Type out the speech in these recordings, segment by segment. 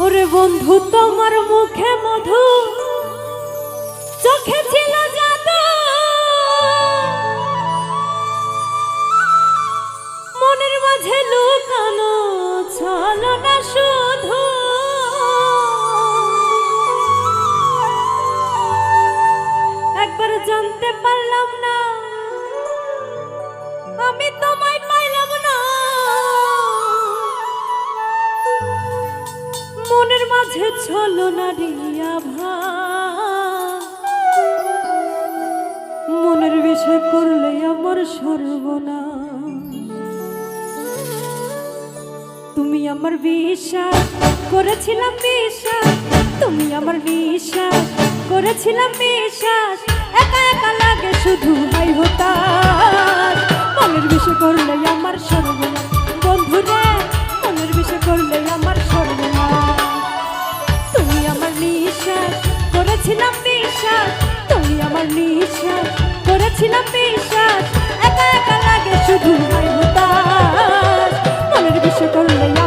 ওরে বন্ধু, তোমার মুখে মধু চোখে ছিল মনের মাঝে লুকানো ছলো না শুধু। একবার জানতে পারলাম না, আমি তোমায় মনের মাঝে ছলো না রিয়া ভা মনের বিষয় করলে আমার সর্বনা তুমি আমার বিশ্বাস, করেছিলাম বিশ্বাস। তুমি আমার বিশ্বাস, করেছিলাম বিশ্বাস। একা একা লাগে শুধু হাই হতাশ। মনের বিষয় করলে আমার সর্বনা করেছিলাম বিশ্বাস তুমি আমার নিঃশ্বাস করেছিলাম বিশ্বাস একা একা লাগে শুধু মনের বিষয় করলে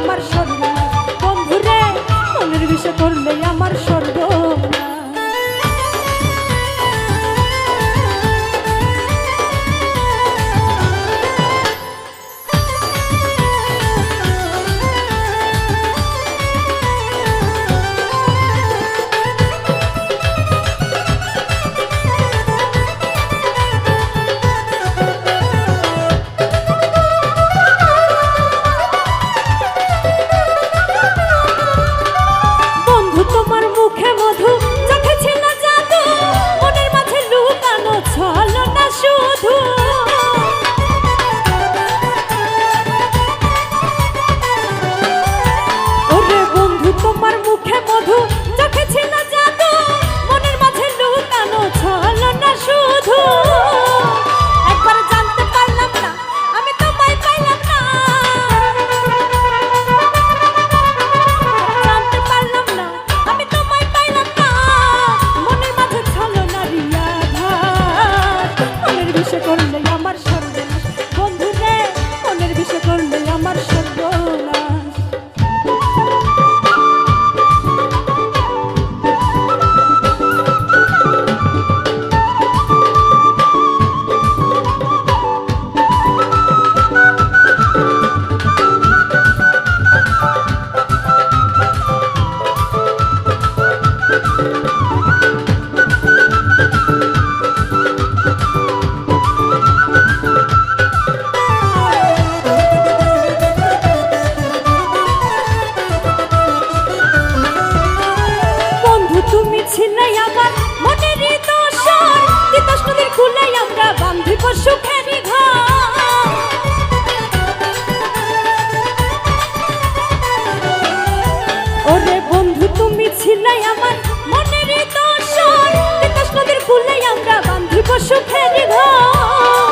আমার মনের দর্শন। তিতাস নদীর কুলে আমরা বান্ধিব সুখের ঘর।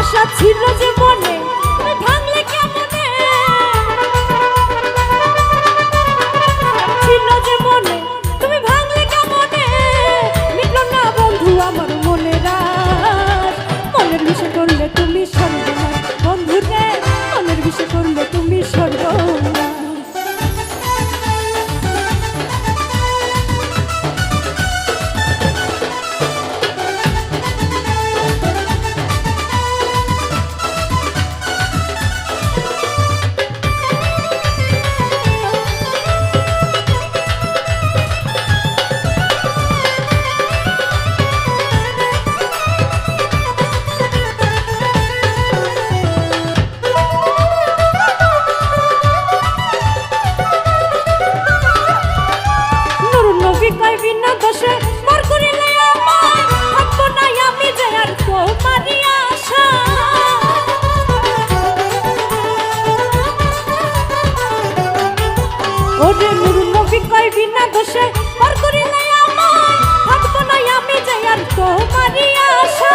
আশা ছিল যে ওরে নুর নবী কয় বিনা দোষে পার করি নাই আমায়, থাকব না আমি যাই আর তোমারই আশা